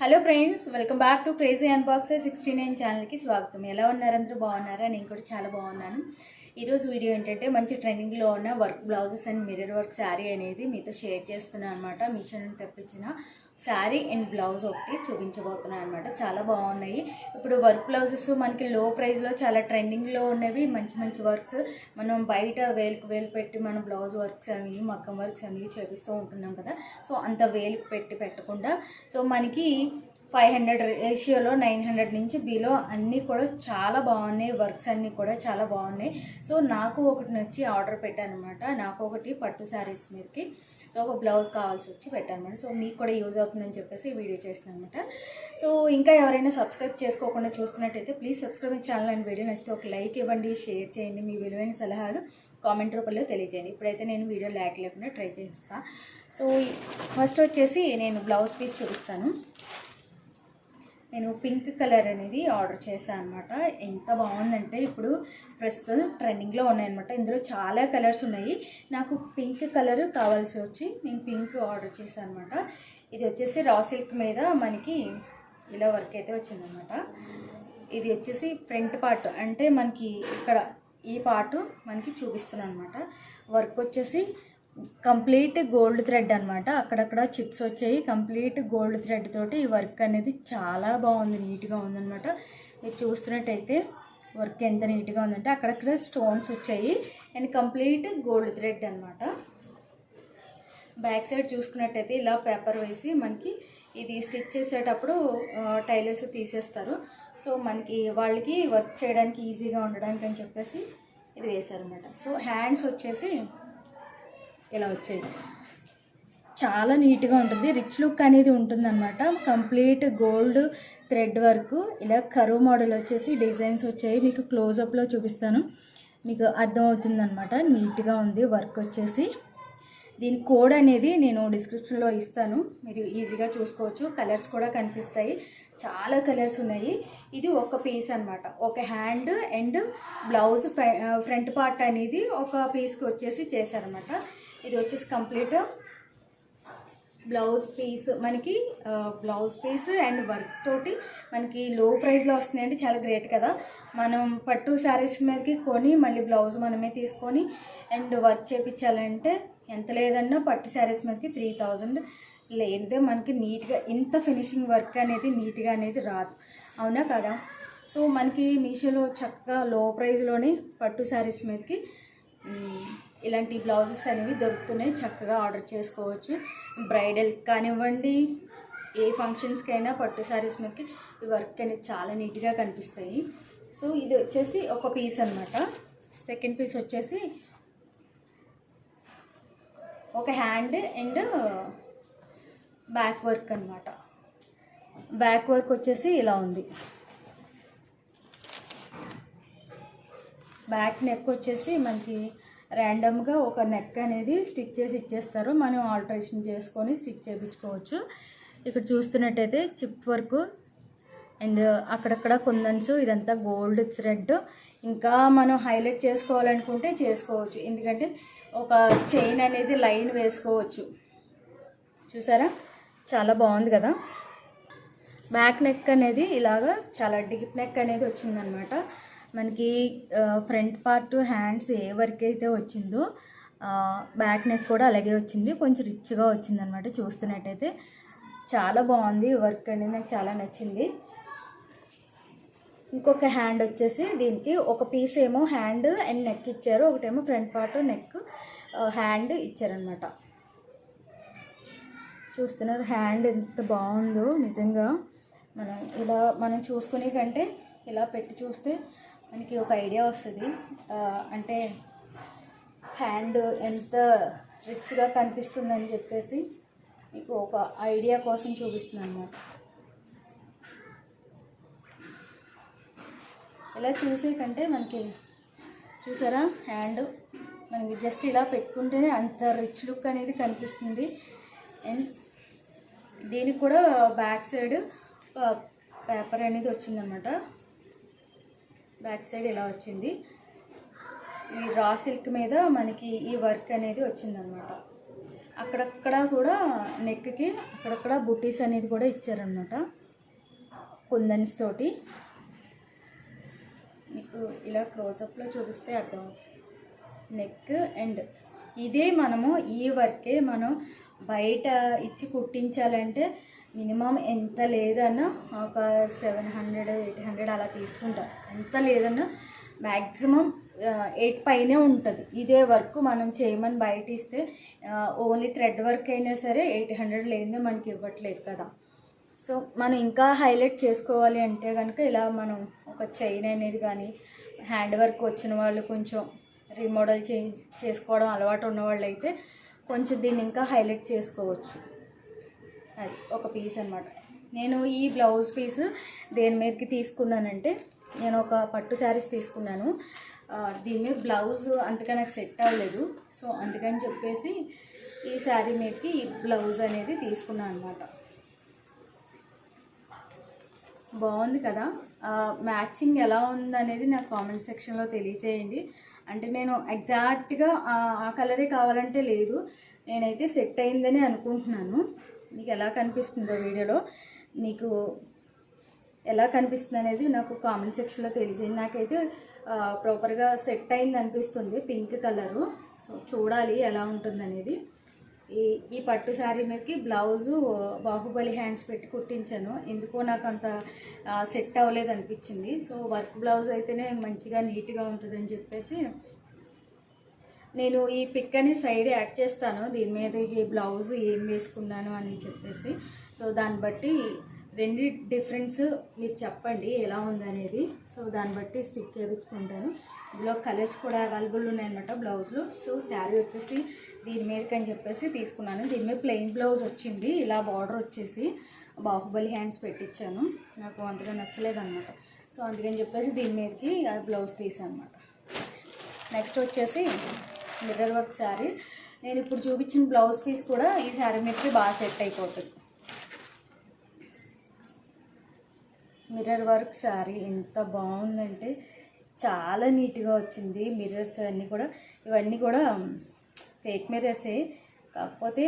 Hello friends welcome back to crazy unboxer sixty nine ఛానల్కి స్వాగతం. ఎలా ఉన్నారు? అందరూ బాగున్నారా? నేను కూడా చాలా బాగున్నాను. ఈరోజు వీడియో ఏంటంటే మంచి ట్రెండింగ్లో ఉన్న work blouses and mirror work sari అనేది మీతో షేర్ చేస్తున్నాను అనమాట మిషన్ నుండి తెప్పించిన శారీ అండ్ బ్లౌజ్ ఒకటి చూపించబోతున్నాను అనమాట చాలా బాగున్నాయి. ఇప్పుడు వర్క్ బ్లౌజెస్ మనకి లో ప్రైస్లో చాలా ట్రెండింగ్లో ఉన్నవి. మంచి మంచి వర్క్స్. మనం బయట వేలుకు వేలు పెట్టి మనం బ్లౌజ్ వర్క్స్ అవి మక్కం వర్క్స్ అనేవి చేపిస్తూ ఉంటున్నాం కదా. సో అంత వేలుకు పెట్టి పెట్టకుండా. సో మనకి ఫైవ్ హండ్రెడ్ రేషియోలో నైన్ హండ్రెడ్ నుంచి బిలో అన్నీ కూడా చాలా బాగున్నాయి. వర్క్స్ అన్నీ కూడా చాలా బాగున్నాయి. సో నాకు ఒకటి నచ్చి ఆర్డర్ పెట్టాను అనమాట నాకు ఒకటి పట్టు శారీస్ మీదకి. సో ఒక బ్లౌజ్ కావాల్సి వచ్చి పెట్టాను సో మీకు కూడా యూజ్ అవుతుందని చెప్పేసి ఈ వీడియో చేస్తున్నాను అనమాట సో ఇంకా ఎవరైనా సబ్స్క్రైబ్ చేసుకోకుండా చూస్తున్నట్టయితే please subscribe channel and video నచ్చితే ఒక లైక్ ఇవ్వండి షేర్ చేయండి. మీ విలువైన సలహాలు కామెంట్ రూపంలో తెలియజేయండి. ఇప్పుడైతే నేను వీడియో ల్యాక్ లేకుండా ట్రై చేస్తాను సో ఫస్ట్ వచ్చేసి నేను బ్లౌజ్ పీస్ చూపిస్తాను. నేను పింక్ కలర్ అనేది ఆర్డర్ చేశాను అనమాట ఎంత బాగుందంటే ఇప్పుడు ప్రస్తుతం ట్రెండింగ్లో ఉన్నాయన్నమాట. ఇందులో చాలా కలర్స్ ఉన్నాయి. నాకు పింక్ కలర్ కావాల్సి వచ్చి నేను పింక్ ఆర్డర్ చేశాను అనమాట ఇది వచ్చేసి రా సిల్క్ మీద మనకి ఇలా వర్క్ అయితే వచ్చిందనమాట ఇది వచ్చేసి ఫ్రంట్ పార్ట్ అంటే మనకి ఇక్కడ ఈ పార్ట్ మనకి చూపిస్తున్నాను అనమాట వర్క్ వచ్చేసి కంప్లీట్ గోల్డ్ థ్రెడ్ అనమాట అక్కడక్కడ చిప్స్ వచ్చాయి. కంప్లీట్ గోల్డ్ థ్రెడ్ తోటి ఈ వర్క్ అనేది చాలా బాగుంది. నీట్గా ఉందనమాట మీరు చూస్తున్నట్టయితే వర్క్ ఎంత నీట్గా ఉందంటే అక్కడక్కడ స్టోన్స్ వచ్చాయి. అండ్ కంప్లీట్ గోల్డ్ థ్రెడ్ అనమాట బ్యాక్ సైడ్ చూసుకున్నట్టయితే ఇలా పేపర్ వేసి మనకి ఇది స్టిచ్ చేసేటప్పుడు టైలర్స్ తీసేస్తారు. సో మనకి వాళ్ళకి వర్క్ చేయడానికి ఈజీగా ఉండడానికి అని చెప్పేసి ఇది వేశారనమాట సో హ్యాండ్స్ వచ్చేసి ఇలా వచ్చాయి. చాలా నీట్గా ఉంటుంది. రిచ్ లుక్ అనేది ఉంటుందన్నమాట. Complete gold thread work. ఇలా కరువు మోడల్ వచ్చేసి డిజైన్స్ వచ్చాయి. మీకు క్లోజప్లో చూపిస్తాను. మీకు అర్థమవుతుందన్నమాట. నీట్గా ఉంది వర్క్ వచ్చేసి. దీని కోడ్ అనేది నేను డిస్క్రిప్షన్లో ఇస్తాను. మీరు ఈజీగా చూసుకోవచ్చు. కలర్స్ కూడా కనిపిస్తాయి. చాలా కలర్స్ ఉన్నాయి. ఇది ఒక పీస్ అన్నమాట. ఒక hand and blouse front part అనేది ఒక పీస్కి వచ్చేసి చేశారనమాట ఇది వచ్చేసి కంప్లీట్ బ్లౌజ్ పీస్. మనకి బ్లౌజ్ పీస్ అండ్ వర్క్ తోటి మనకి లో ప్రైస్లో వస్తుందండి. చాలా గ్రేట్ కదా. మనం పట్టు శారీస్ మీదకి కొని మళ్ళీ బ్లౌజ్ మనమే తీసుకొని అండ్ వర్క్ చేపించాలంటే ఎంత లేదన్నా పట్టు శారీస్ మీదకి త్రీ థౌజండ్ లేదే మనకి నీట్గా ఇంత ఫినిషింగ్ వర్క్ అనేది నీట్గా అనేది రాదు. అవునా కదా? సో మనకి మీషోలో చక్కగా లో ప్రైస్లోనే పట్టు శారీస్ మీదకి ఇలాంటి బ్లౌజెస్ అనేవి దొరుకుతున్నాయి. చక్కగా ఆర్డర్ చేసుకోవచ్చు. బ్రైడల్ కానివ్వండి ఏ ఫంక్షన్స్కైనా పట్టు శారీస్ మీదకి ఈ వర్క్ అనేది చాలా నీట్గా కనిపిస్తాయి. సో ఇది వచ్చేసి ఒక పీస్ అనమాట సెకండ్ పీస్ వచ్చేసి ఒక హ్యాండ్ అండ్ బ్యాక్ వర్క్ అనమాట బ్యాక్ వర్క్ వచ్చేసి ఇలా ఉంది. బ్యాక్ నెక్ వచ్చేసి మనకి ర్యాండమ్గా ఒక నెక్ అనేది స్టిచ్ చేసి ఇచ్చేస్తారు. మనం ఆల్టరేషన్ చేసుకొని స్టిచ్ చేయించుకోవచ్చు. ఇక్కడ చూస్తున్నట్టయితే చిప్ వర్క్ అండ్ అక్కడక్కడ కుందన్స్ ఇదంతా గోల్డ్ థ్రెడ్ ఇంకా మనం హైలైట్ చేసుకోవాలనుకుంటే చేసుకోవచ్చు. ఎందుకంటే ఒక చైన్ అనేది లైన్ వేసుకోవచ్చు. చూసారా? చాలా బాగుంది కదా? బ్యాక్ నెక్ అనేది ఇలాగా చాలా డీప్ నెక్ అనేది వచ్చిందనమాట. మనకి ఫ్రంట్ పార్ట్ హ్యాండ్స్ ఏ వర్క్ అయితే వచ్చిందో బ్యాక్ నెక్ కూడా అలాగే వచ్చింది. కొంచెం రిచ్గా వచ్చిందనమాట చూస్తున్నట్టయితే. చాలా బాగుంది వర్క్ అనేది నాకు చాలా నచ్చింది. ఇంకొక హ్యాండ్ వచ్చేసి దీనికి. ఒక పీస్ ఏమో హ్యాండ్ అండ్ నెక్ ఇచ్చారు. ఒకటేమో ఫ్రంట్ పార్ట్ నెక్ హ్యాండ్ ఇచ్చారనమాట చూస్తున్నారు హ్యాండ్ ఎంత బాగుందో నిజంగా. మనం ఇలా మనం చూసుకునే కంటే ఇలా పెట్టి చూస్తే మనకి ఒక ఐడియా వస్తుంది. అంటే హ్యాండ్ ఎంత రిచ్గా కనిపిస్తుందని చెప్పేసి మీకు ఒక ఐడియా కోసం చూపిస్తున్నాను అన్నమాట ఇలా చూసే కంటే మనకి చూసారా? హ్యాండ్ మనకి జస్ట్ ఇలా పెట్టుకుంటే అంత రిచ్ లుక్ అనేది కనిపిస్తుంది. అండ్ దీనికి కూడా బ్యాక్ సైడ్ పేపర్ అనేది వచ్చిందనమాట. బ్యాక్ సైడ్ ఇలా వచ్చింది. ఈ రా సిల్క్ మీద మనకి ఈ వర్క్ అనేది వచ్చిందనమాట. అక్కడక్కడ కూడా నెక్కి అక్కడక్కడ బుటీస్ అనేది కూడా ఇచ్చారనమాట. కుందన్స్ తోటి. మీకు ఇలా క్లోజప్లో చూపిస్తే అర్థం. నెక్ అండ్ ఇదే మనము ఈ వర్కే మనం బయట ఇచ్చి కుట్టించాలంటే మినిమం ఎంత లేదన్నా ఒక సెవెన్ హండ్రెడ్ ఎయిట్ హండ్రెడ్ అలా తీసుకుంటాం. ఎంత లేదన్నా మ్యాక్సిమం ఎయిట్ పైనే ఉంటుంది. ఇదే వర్క్ మనం చేయమని బయట ఇస్తే ఓన్లీ థ్రెడ్ వర్క్ అయినా సరే ఎయిట్ హండ్రెడ్ లేనిదే మనకి ఇవ్వట్లేదు కదా. సో మనం ఇంకా హైలైట్ చేసుకోవాలి అంటే కనుక ఇలా మనం ఒక చైన్ అనేది కానీ హ్యాండ్ వర్క్ వచ్చిన వాళ్ళు కొంచెం రీమోడల్ చే చేసుకోవడం అలవాటు ఉన్న వాళ్ళు అయితే కొంచెం దీన్ని ఇంకా హైలైట్ చేసుకోవచ్చు. అది ఒక పీస్ అనమాట నేను ఈ బ్లౌజ్ పీస్ దేని మీదకి తీసుకున్నానంటే నేను ఒక పట్టు శారీస్ తీసుకున్నాను. దీని మీద బ్లౌజ్ అంతగా నాకు సెట్ అవ్వలేదు. సో అందుకని చెప్పేసి ఈ శారీ మీదకి ఈ బ్లౌజ్ అనేది తీసుకున్నాను అనమాట బాగుంది కదా? మ్యాచింగ్ ఎలా ఉంది అనేది నాకు కామెంట్ సెక్షన్లో తెలియచేయండి. అంటే నేను ఎగ్జాక్ట్గా ఆ కలరే కావాలంటే లేదు. నేనైతే సెట్ అయిందని అనుకుంటున్నాను. మీకు ఎలా కనిపిస్తుందో వీడియోలో మీకు ఎలా కనిపిస్తుంది అనేది నాకు కామెంట్ సెక్షన్లో తెలిసింది నాకైతే ప్రాపర్గా సెట్ అయింది అనిపిస్తుంది పింక్ కలరు సో చూడాలి ఎలా ఉంటుంది అనేది. ఈ ఈ పట్టు శారీ మీదకి బ్లౌజు బాహుబలి హ్యాండ్స్ పెట్టి కుట్టించాను. ఎందుకో నాకు అంత సెట్ అవ్వలేదు అనిపించింది. సో వర్క్ బ్లౌజ్ అయితేనే మంచిగా నీట్గా ఉంటుందని చెప్పేసి నేను ఈ పిక్ అని సైడ్ యాడ్ చేస్తాను. దీని మీద ఈ బ్లౌజ్ ఏం వేసుకున్నాను అని చెప్పేసి. సో దాన్ని బట్టి రెండు డిఫరెన్స్ మీరు చెప్పండి ఎలా ఉందనేది. సో దాన్ని బట్టి స్టిచ్ చేయించుకుంటాను. ఇందులో కలర్స్ కూడా అవైలబుల్ ఉన్నాయన్నమాట బ్లౌజ్లో సో శారీ వచ్చేసి దీని మీదకి అని చెప్పేసి తీసుకున్నాను. దీని మీద ప్లెయిన్ బ్లౌజ్ వచ్చింది. ఇలా బార్డర్ వచ్చేసి బాహుబలి హ్యాండ్స్ పెట్టించాను నాకు అంతగా నచ్చలేదన్నమాట. సో అందుకని చెప్పేసి దీని మీదకి బ్లౌజ్ తీసాను అనమాట నెక్స్ట్ వచ్చేసి మిర్రర్ వర్క్ శారీ. నేను ఇప్పుడు చూపించిన బ్లౌజ్ పీస్ కూడా ఈ శారీ మీదకి బాగా సెట్ అయిపోతుంది. మిర్రర్ వర్క్ శారీ ఎంత బాగుందంటే చాలా నీట్గా వచ్చింది. మిర్రర్స్ అన్నీ కూడా ఇవన్నీ కూడా ఫేక్ మిర్రర్సే. కాకపోతే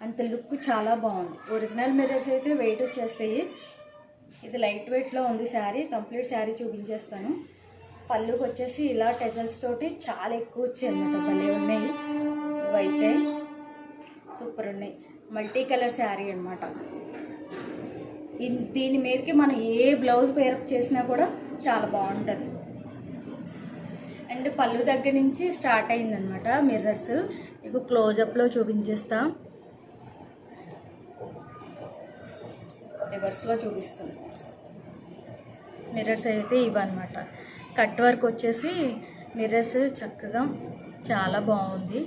అంత లుక్ చాలా బాగుంది. ఒరిజినల్ మిర్రర్స్ అయితే వెయిట్ వచ్చేస్తాయి. ఇది లైట్ వెయిట్లో ఉంది శారీ. కంప్లీట్ శారీ చూపించేస్తాను. పళ్ళుకి వచ్చేసి ఇలా టెజల్స్ తోటి చాలా ఎక్కువ వచ్చాయి అనమాట భలే ఉన్నాయి. ఇవైతే సూపర్ ఉన్నాయి. మల్టీ కలర్ శారీ అనమాట దీని మీదకి మనం ఏ బ్లౌజ్ పేరప్ చేసినా కూడా చాలా బాగుంటుంది. అండ్ పళ్ళు దగ్గర నుంచి స్టార్ట్ అయిందనమాట మిర్రర్స్. మీకు క్లోజప్లో చూపించేస్తా. రివర్స్లో చూపిస్తుంది మిర్రర్స్ అయితే ఇవన్నమాట. కట్ వర్క్ వచ్చేసి మిర్రర్స్ చక్కగా చాలా బాగుంది.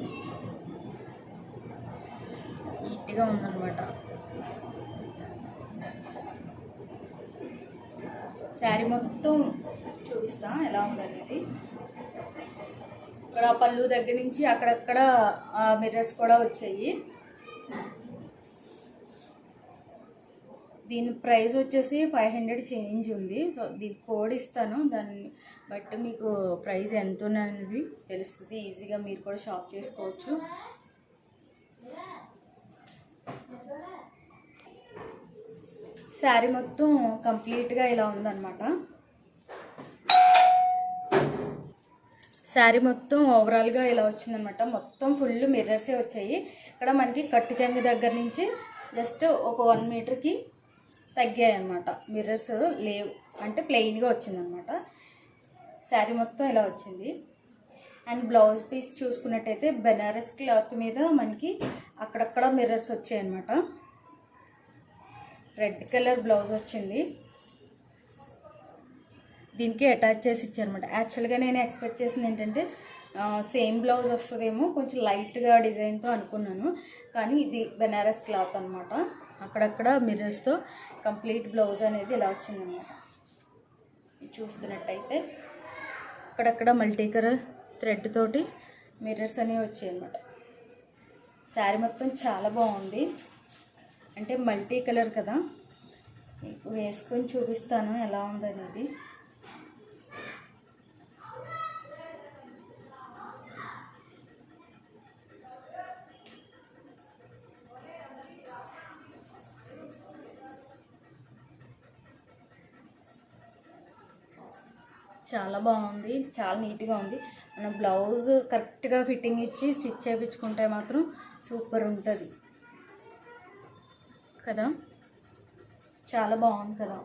నీట్గా ఉందన్నమాట. శారీ మొత్తం చూపిస్తా ఎలా ఉందనేది. ఇక్కడ పళ్ళు దగ్గర నుంచి అక్కడక్కడ మిర్రర్స్ కూడా వచ్చాయి. దీని ప్రైస్ వచ్చేసి ఫైవ్ హండ్రెడ్ చేంజ్ ఉంది. సో దీని కోడ్ ఇస్తాను. దాన్ని బట్టి మీకు ప్రైస్ ఎంత అనేది తెలుస్తుంది. ఈజీగా మీరు కూడా షాప్ చేసుకోవచ్చు. శారీ మొత్తం కంప్లీట్గా ఇలా ఉందన్నమాట. శారీ మొత్తం ఓవరాల్గా ఇలా వచ్చిందనమాట మొత్తం ఫుల్ మిర్రర్సే వచ్చాయి. ఇక్కడ మనకి కట్టు చెంగు దగ్గర నుంచి జస్ట్ ఒక వన్ మీటర్కి తగ్గాయి అనమాట మిర్రర్స్ లేవు. అంటే ప్లెయిన్గా వచ్చిందనమాట శారీ మొత్తం ఇలా వచ్చింది. అండ్ బ్లౌజ్ పీస్ చూసుకున్నట్టయితే బెనారస్ క్లాత్ మీద మనకి అక్కడక్కడ మిర్రర్స్ వచ్చాయి అనమాట రెడ్ కలర్ బ్లౌజ్ వచ్చింది. దీనికి అటాచ్ చేసి ఇచ్చారనమాట యాక్చువల్గా నేను ఎక్స్పెక్ట్ చేసింది ఏంటంటే సేమ్ బ్లౌజ్ వస్తుందేమో కొంచెం లైట్గా డిజైన్తో అనుకున్నాను. కానీ ఇది బెనారస్ క్లాత్ అనమాట అక్కడక్కడ మిర్రర్స్తో కంప్లీట్ బ్లౌజ్ అనేది ఇలా వచ్చిందనమాట చూస్తున్నట్టయితే అక్కడక్కడ మల్టీ కలర్ థ్రెడ్ తోటి మిర్రర్స్ అనేవి వచ్చాయి అనమాట శారీ మొత్తం చాలా బాగుంది. అంటే మల్టీ కలర్ కదా. మీకు వేసుకొని చూపిస్తాను ఎలా ఉందనేది. చాలా బాగుంది చాలా నీట్గా ఉంది. మన బ్లౌజ్ కరెక్ట్గా ఫిట్టింగ్ ఇచ్చి స్టిచ్ చేయించుకుంటే మాత్రం సూపర్ ఉంటుంది. కదా? చాలా బాగుంది కదా?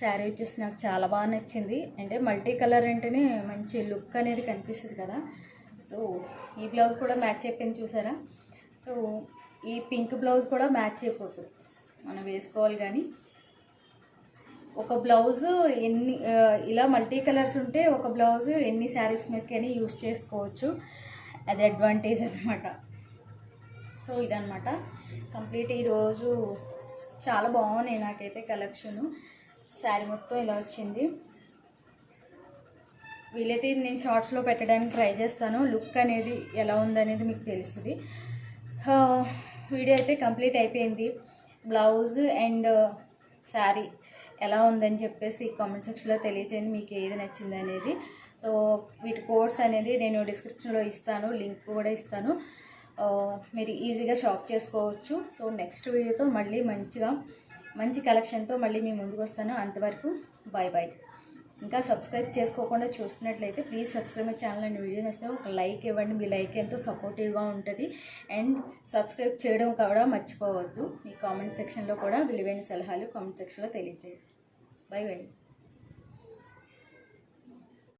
శారీ వచ్చేసి నాకు చాలా బాగా నచ్చింది. అంటే మల్టీ కలర్ అంటేనే మంచి లుక్ అనేది కనిపిస్తుంది కదా? సో ఈ బ్లౌజ్ కూడా మ్యాచ్ అయిపోయింది చూసారా? సో ఈ పింక్ బ్లౌజ్ కూడా మ్యాచ్ అయిపోతుంది. మనం వేసుకోవాలి కానీ. ఒక బ్లౌజ్ ఎన్ని ఇలా మల్టీ కలర్స్ ఉంటే ఒక బ్లౌజ్ ఎన్ని శారీస్ మీదకైనా యూస్ చేసుకోవచ్చు. అది అడ్వాంటేజ్ అనమాట సో ఇదనమాట కంప్లీట్ ఈరోజు చాలా బాగున్నాయి నాకైతే కలెక్షను. శారీ మొత్తం ఇలా వచ్చింది. వీలైతే నేను షార్ట్స్లో పెట్టడానికి ట్రై చేస్తాను. లుక్ అనేది ఎలా ఉందనేది మీకు తెలుస్తుంది. వీడియో అయితే కంప్లీట్ అయిపోయింది. Blouse and sari. ఎలా ఉందని చెప్పేసి కామెంట్ సెక్షన్లో తెలియజేయండి మీకు ఏది నచ్చింది అనేది. సో వీటి కోడ్స్ అనేది నేను డిస్క్రిప్షన్లో ఇస్తాను లింక్ కూడా ఇస్తాను. మీరు ఈజీగా షాప్ చేసుకోవచ్చు. సో నెక్స్ట్ వీడియోతో మళ్ళీ మంచిగా మంచి కలెక్షన్తో మళ్ళీ మీ ముందుకు వస్తాను. అంతవరకు బాయ్ బాయ్ ఇంకా సబ్స్క్రైబ్ చేసుకోకుండా చూస్తున్నట్లయితే please subscribe my channel and video నచ్చితే ఒక లైక్ ఇవ్వండి. మీ లైక్ ఎంతో సపోర్టివ్గా ఉంటుంది. అండ్ సబ్స్క్రైబ్ చేయడం కూడా మర్చిపోవద్దు. మీ కామెంట్ సెక్షన్లో కూడా విలువైన సలహాలు కామెంట్ సెక్షన్లో తెలియజేయండి. 喂喂